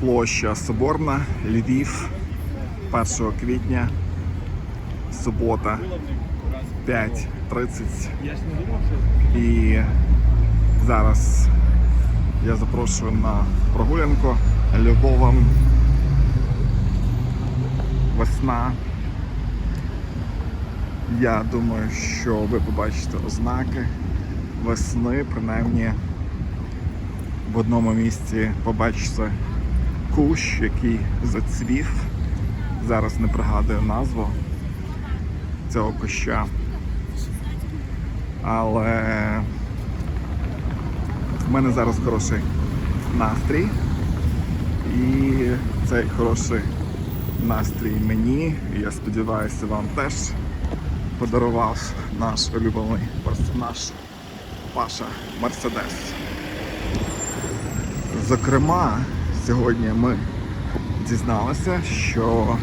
Площа Соборна, Львів, 1 квітня, субота, 5.30. І зараз я запрошую на прогулянку Львовом. Весна. Я думаю, що ви побачите ознаки весни, принаймні в одному місці побачите кущ, який зацвів. Зараз не пригадую назву цього куща. Але в мене зараз хороший настрій. І цей хороший настрій мені, я сподіваюся, вам теж подарував наш улюблений персонаж Паша Мерседес. Зокрема, сьогодні ми дізналися, що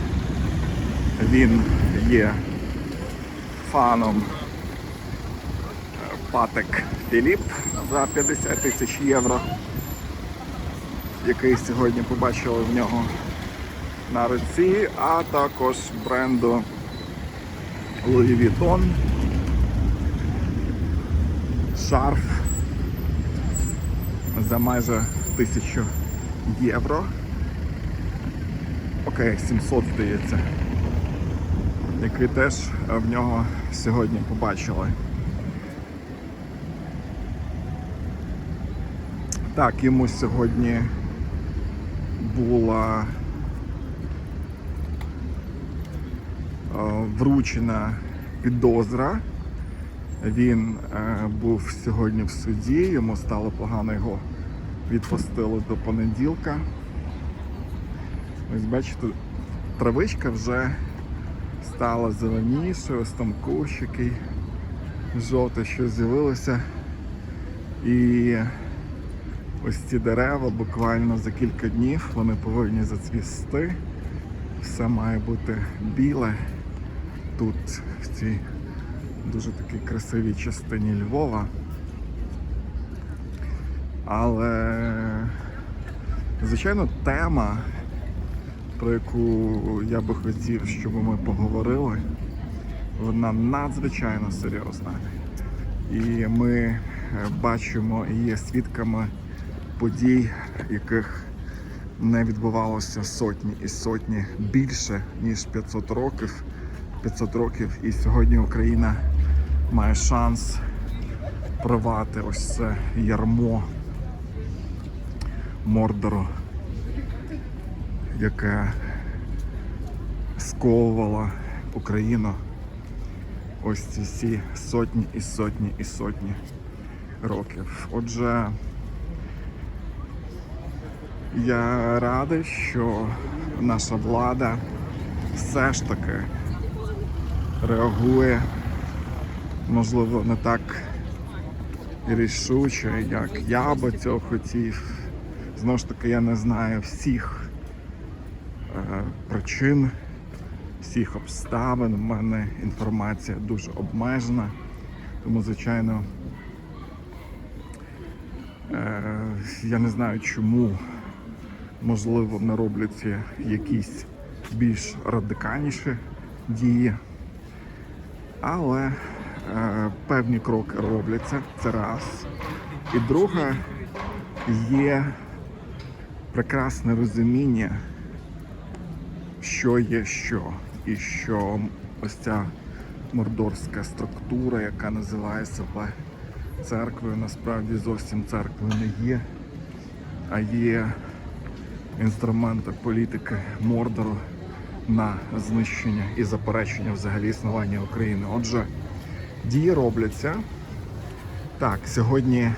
він є фаном е, Патек Філіп за 50 тисяч євро, який сьогодні побачили в нього на руці, а також бренду Louis Vuitton, шарф за майже тисячу євро. Окей, 700 здається. Який теж в нього сьогодні побачили. Так, йому сьогодні була е, вручена підозра. Він е, був сьогодні в суді, йому стало погано, його відпустили до понеділка. Ось бачите, травичка вже стала зеленішою, ось там кущ який жовте, що з'явилося. І ось ці дерева буквально за кілька днів вони повинні зацвісти. Все має бути біле тут, в цій дуже такій красивій частині Львова. Але, звичайно, тема, про яку я би хотів, щоб ми поговорили, вона надзвичайно серйозна. І ми е, бачимо і є свідками подій, яких не відбувалося сотні і сотні більше, ніж 500 років. 500 років, і сьогодні Україна має шанс порвати ось це ярмо Мордору, яке сковувало Україну ось ці всі сотні і сотні і сотні років. Отже, я радий, що наша влада все ж таки реагує, можливо, не так рішуче, як я би цього хотів. Знову ж таки, я не знаю всіх е, причин, всіх обставин. У мене інформація дуже обмежена, тому, звичайно, е, я не знаю, чому можливо не робляться якісь більш радикальніші дії. Але е, певні кроки робляться, це раз. І друге, є прекрасне розуміння, що є що, і що ось ця мордорська структура, яка називає себе церквою, насправді зовсім церквою не є, а є інструменти політики Мордору на знищення і заперечення взагалі існування України. Отже, дії робляться. Так, сьогодні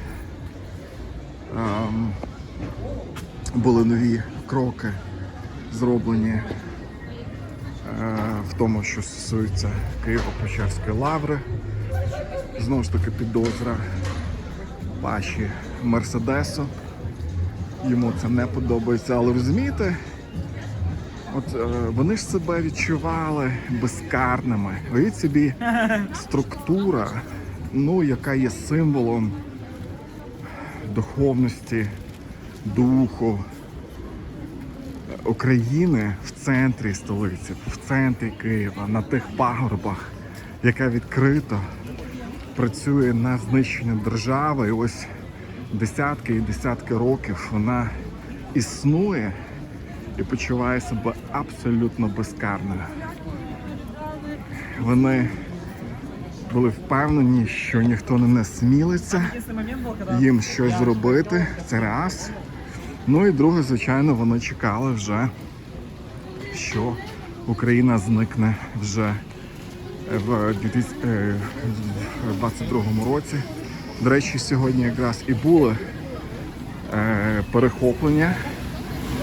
ем, були нові кроки зроблені е, в тому, що стосується Києво-Печерської лаври. Знову ж таки, підозра Паші Мерседесу. Йому це не подобається, але розумієте, От е, вони ж себе відчували безкарними. Уявіть собі структура, ну, яка є символом духовності, духу, України в центрі столиці, в центрі Києва, на тих пагорбах, яка відкрито працює на знищення держави. І ось десятки і десятки років вона існує і почуває себе абсолютно безкарною. Вони були впевнені, що ніхто не насмілиться їм щось зробити. Це раз. Ну і друге, звичайно, вони чекали вже, що Україна зникне вже в 2022 році. До речі, сьогодні якраз і були е, перехоплення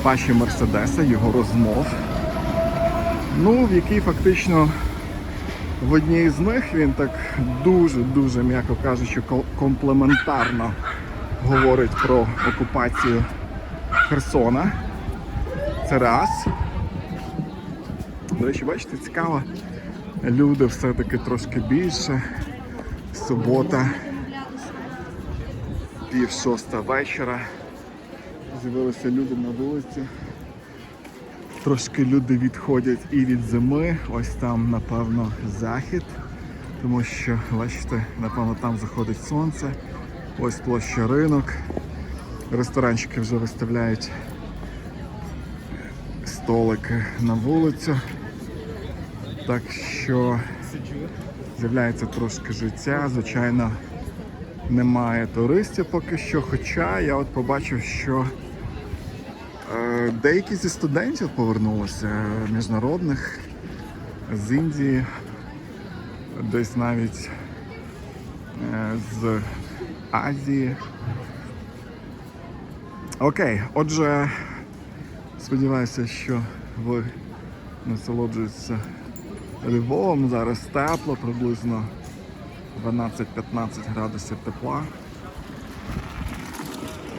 Паші Мерседеса, його розмов. Ну, в якій фактично в одній з них він так дуже-дуже, м'яко кажучи, комплементарно говорить про окупацію Херсона. Це раз. До речі, бачите, цікаво. Люди все-таки трошки більше. Субота, пів шоста вечора. З'явилися люди на вулиці. Трошки люди відходять і від зими. Ось там, напевно, захід. Тому що, бачите, напевно, там заходить сонце. Ось площа ринок. Ресторанчики вже виставляють столики на вулицю. Так що з'являється трошки життя. Звичайно, немає туристів поки що. Хоча я от побачив, що е, деякі зі студентів повернулися міжнародних з Індії, десь навіть е, з Азії. Окей, отже, сподіваюся, що ви насолоджуєтеся Львовом. Зараз тепло, приблизно 12-15 градусів тепла.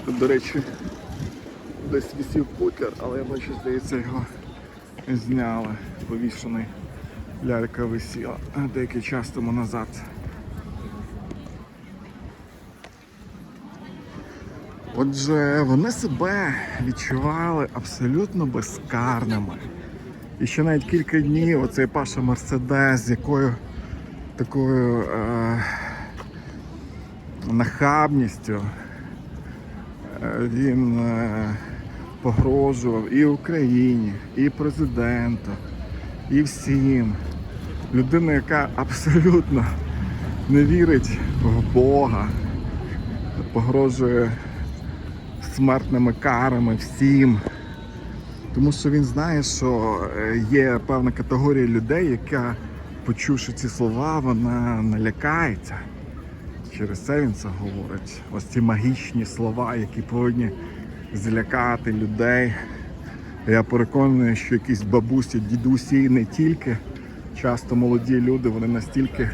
Тут, до речі, десь висів пукер, але я бачу, здається, його зняли. Повішений лялька висіла деякий час тому назад. Отже, вони себе відчували абсолютно безкарними. І ще навіть кілька днів оцей Паша Мерседес з якою такою е, нахабністю е, він е, погрожував і Україні, і президенту, і всім. Людина, яка абсолютно не вірить в Бога, погрожує смертними карами всім. Тому що він знає, що е, є певна категорія людей, яка, почувши ці слова, вона налякається. Через це він це говорить. Ось ці магічні слова, які повинні злякати людей. Я переконаний, що якісь бабусі, дідусі і не тільки, часто молоді люди, вони настільки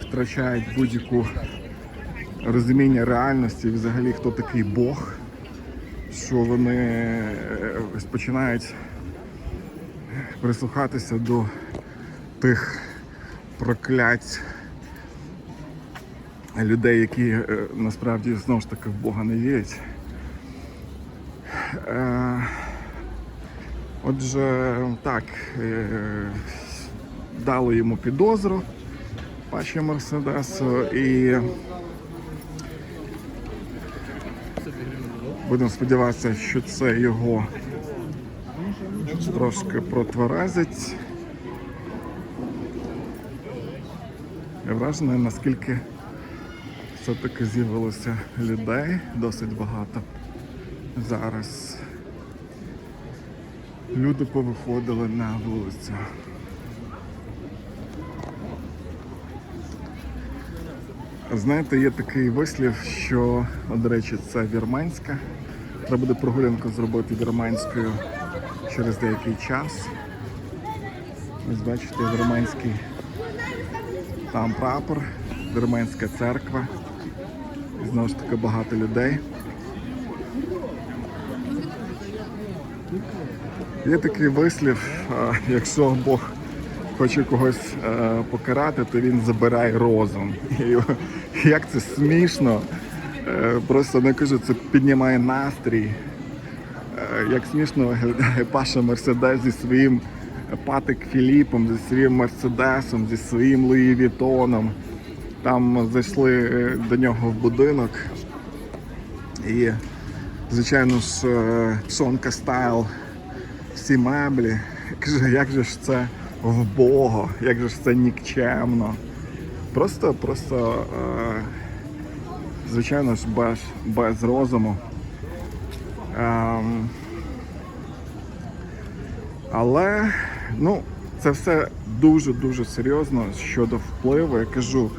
втрачають будь-яку розуміння реальності, і взагалі хто такий Бог, що вони е, починають прислухатися до тих проклять людей, які е, насправді знову ж таки в Бога не вірять. Е, Отже, так, дали йому підозру Паші Мерседесу і будемо сподіватися, що це його трошки протверезить. Я вражений, наскільки все-таки з'явилося людей досить багато зараз. Люди повиходили на вулицю. Знаєте, є такий вислів, що, до речі, це вірменська. Треба буде прогулянку зробити вірменською через деякий час. Ось бачите, вірменський там прапор, вірменська церква. Знову ж таки багато людей. Є такий вислів, якщо Бог хоче когось е, покарати, то він забирає розум. Як це смішно. Е, просто не кажу, це піднімає настрій. Е, як смішно виглядає Паша Мерседес зі своїм Патик Філіпом, зі своїм Мерседесом, зі своїм Луї Вітоном. Там зайшли е, до нього в будинок. І, звичайно ж, е, Шонка Стайл, всі меблі. Каже, як же ж це вбого, як же ж це нікчемно. Просто, просто, е, звичайно ж, без, без розуму. Ем, але ну, це все дуже-дуже серйозно щодо впливу. Я кажу,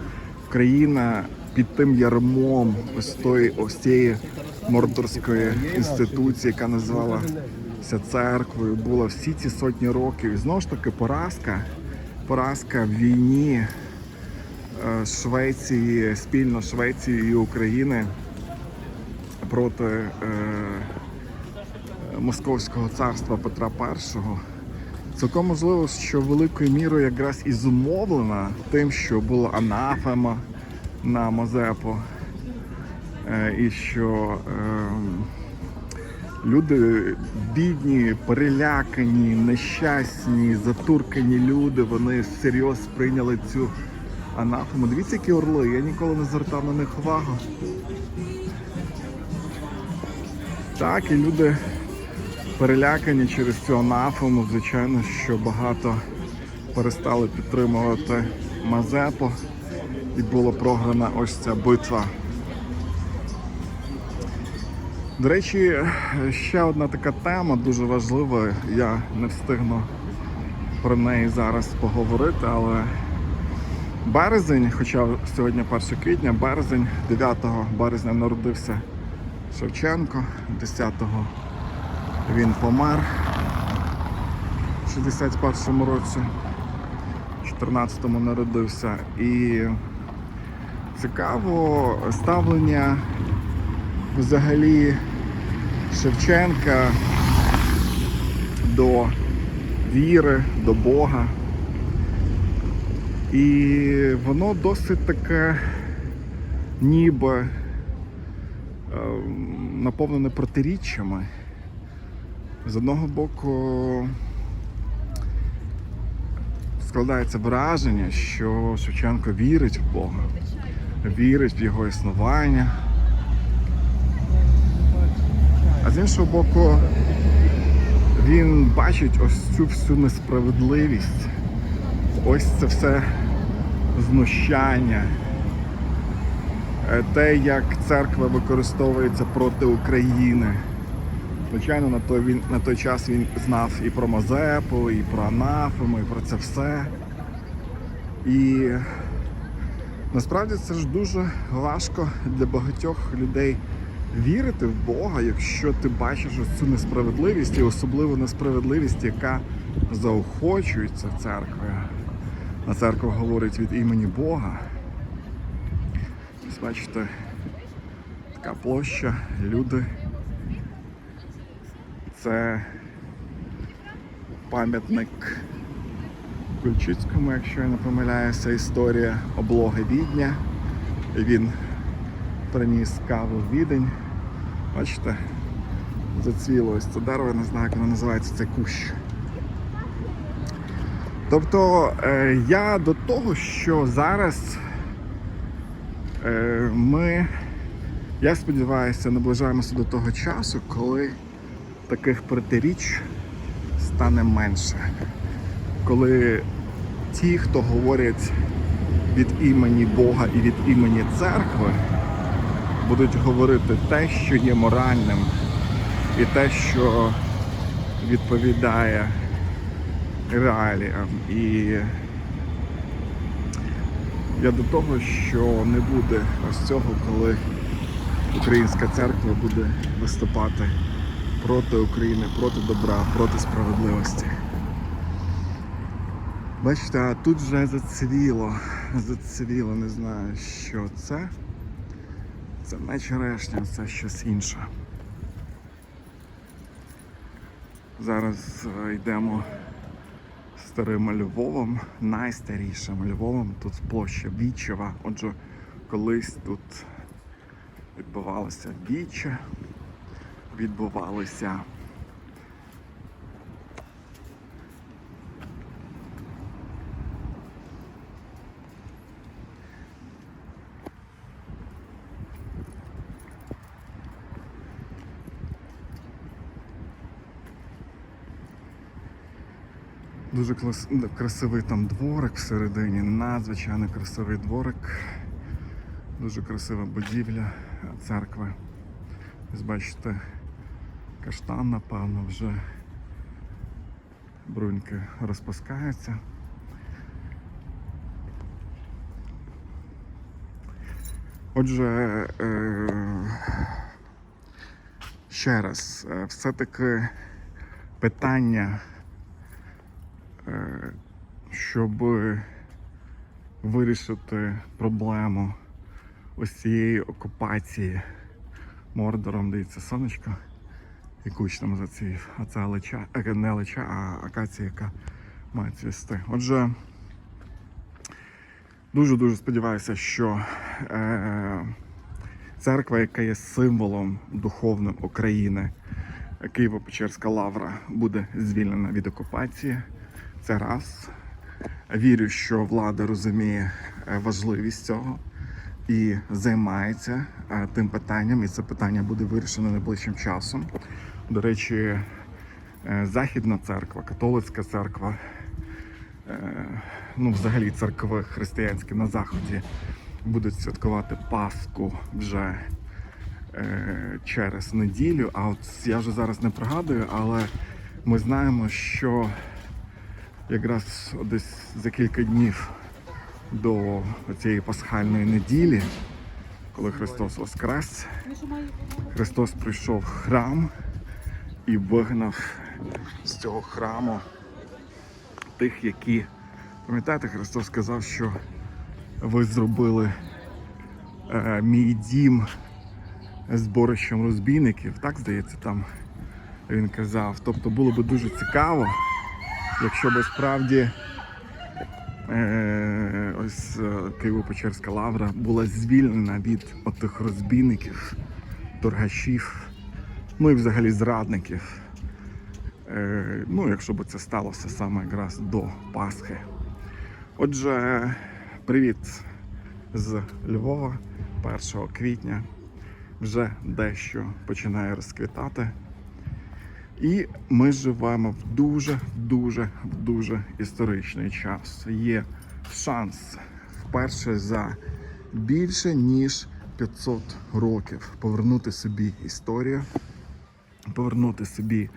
країна під тим ярмом ось тої ось цієї мордорської інституції, яка називалася церквою, була всі ці сотні років. І знову ж таки поразка, поразка в війні е, Швеції, спільно Швеції і України проти е, Московського царства Петра І. Цілком можливо, що великою мірою якраз і зумовлена тим, що була анафема на Мазепу, е, і що е, люди бідні, перелякані, нещасні, затуркані люди, вони всерйоз сприйняли цю анафему. Дивіться, які орли, я ніколи не звертав на них увагу. Так, і люди перелякані через цю анафему. Звичайно, що багато перестали підтримувати Мазепу і була програна ось ця битва. До речі, ще одна така тема дуже важлива. Я не встигну про неї зараз поговорити, але березень, хоча сьогодні 1 квітня, березень, 9 березня народився Шевченко, 10-го він помер в 61-му році, в 14-му народився. І цікаво ставлення взагалі Шевченка до віри, до Бога. І воно досить таке ніби е, наповнене протиріччями. З одного боку складається враження, що Шевченко вірить в Бога, вірить в його існування. А з іншого боку, він бачить ось цю всю несправедливість, ось це все знущання, е, те, як церква використовується проти України. Звичайно, на той, він, на той час він знав і про Мазепу, і про Анафему, і про це все. І насправді це ж дуже важко для багатьох людей вірити в Бога, якщо ти бачиш цю несправедливість, і особливо несправедливість, яка заохочується церквою. А церква говорить від імені Бога. Ось бачите, така площа, люди. Це пам'ятник Кульчицькому, якщо я не помиляюся, історія облоги Відня. Він приніс каву в Відень. Бачите, зацвіло ось це дерево, я не знаю, як воно називається, це кущ. Тобто е, я до того, що зараз е, ми, я сподіваюся, наближаємося до того часу, коли таких протиріч стане менше. Коли ті, хто говорять від імені Бога і від імені церкви, будуть говорити те, що є моральним, і те, що відповідає реаліям. І я до того, що не буде ось цього, коли українська церква буде виступати проти України, проти добра, проти справедливості. Бачите, а тут вже зацвіло, зацвіло, не знаю, що це. Це не черешня, це щось інше. Зараз е, йдемо старим Львовом, найстарішим Львовом. Тут площа Вічева. Отже, колись тут відбувалося віче, відбувалися Дуже клас... красивий там дворик всередині, надзвичайно красивий дворик. Дуже красива будівля церкви. Ось бачите, каштан, напевно, вже бруньки розпускаються. Отже, е- ще раз, е, все-таки питання, щоб вирішити проблему ось цієї окупації Мордором, дивіться, сонечко і куч там зацвів. А це лича, е, не лича, а акація, яка має цвісти. Отже, дуже-дуже сподіваюся, що е, церква, яка є символом духовним України, Києво-Печерська лавра, буде звільнена від окупації. Це раз. Вірю, що влада розуміє е, важливість цього і займається е, тим питанням, і це питання буде вирішено найближчим часом. До речі, е, Західна церква, католицька церква, ну, взагалі церкви християнські на Заході будуть святкувати Пасху вже через неділю. А от я вже зараз не пригадую, але ми знаємо, що якраз десь за кілька днів до цієї пасхальної неділі, коли Христос Воскрес, Христос прийшов в храм і вигнав з цього храму тих, які, пам'ятаєте, Христос сказав, що ви зробили е, мій дім зборищем розбійників. Так, здається, там він казав. Тобто було би дуже цікаво, якщо би справді е, ось е, Києво-Печерська лавра була звільнена від отих розбійників, торгашів, ну і взагалі зрадників. Е, ну, якщо б це сталося саме якраз до Пасхи. Отже, привіт з Львова 1 квітня. Вже дещо починає розквітати. І ми живемо в дуже, дуже, дуже історичний час. Є шанс вперше за більше ніж 500 років повернути собі історію, повернути собі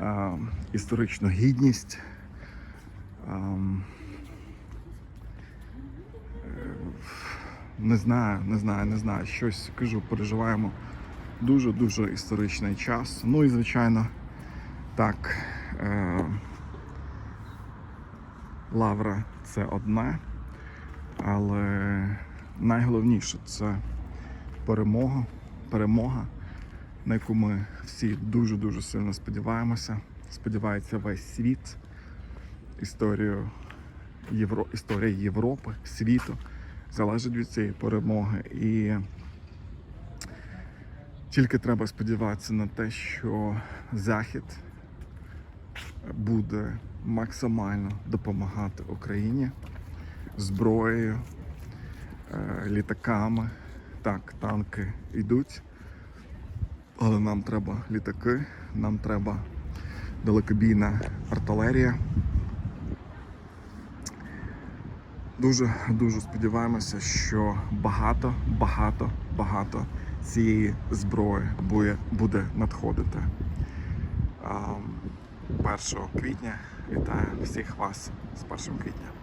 е, історичну гідність. Ем, е, не знаю, не знаю, не знаю. Щось кажу, переживаємо дуже-дуже історичний час. Ну і звичайно, так, е, лавра це одне, але найголовніше це перемога, перемога, на яку ми всі дуже-дуже сильно сподіваємося. Сподівається весь світ, історію Євро... історія Європи, світу залежить від цієї перемоги. І тільки треба сподіватися на те, що Захід буде максимально допомагати Україні зброєю, е, літаками. Так, танки йдуть, але нам треба літаки, нам треба далекобійна артилерія. Дуже дуже сподіваємося, що багато, багато, багато цієї зброї буде, надходити. А, 1 квітня вітаю всіх вас з 1 квітня.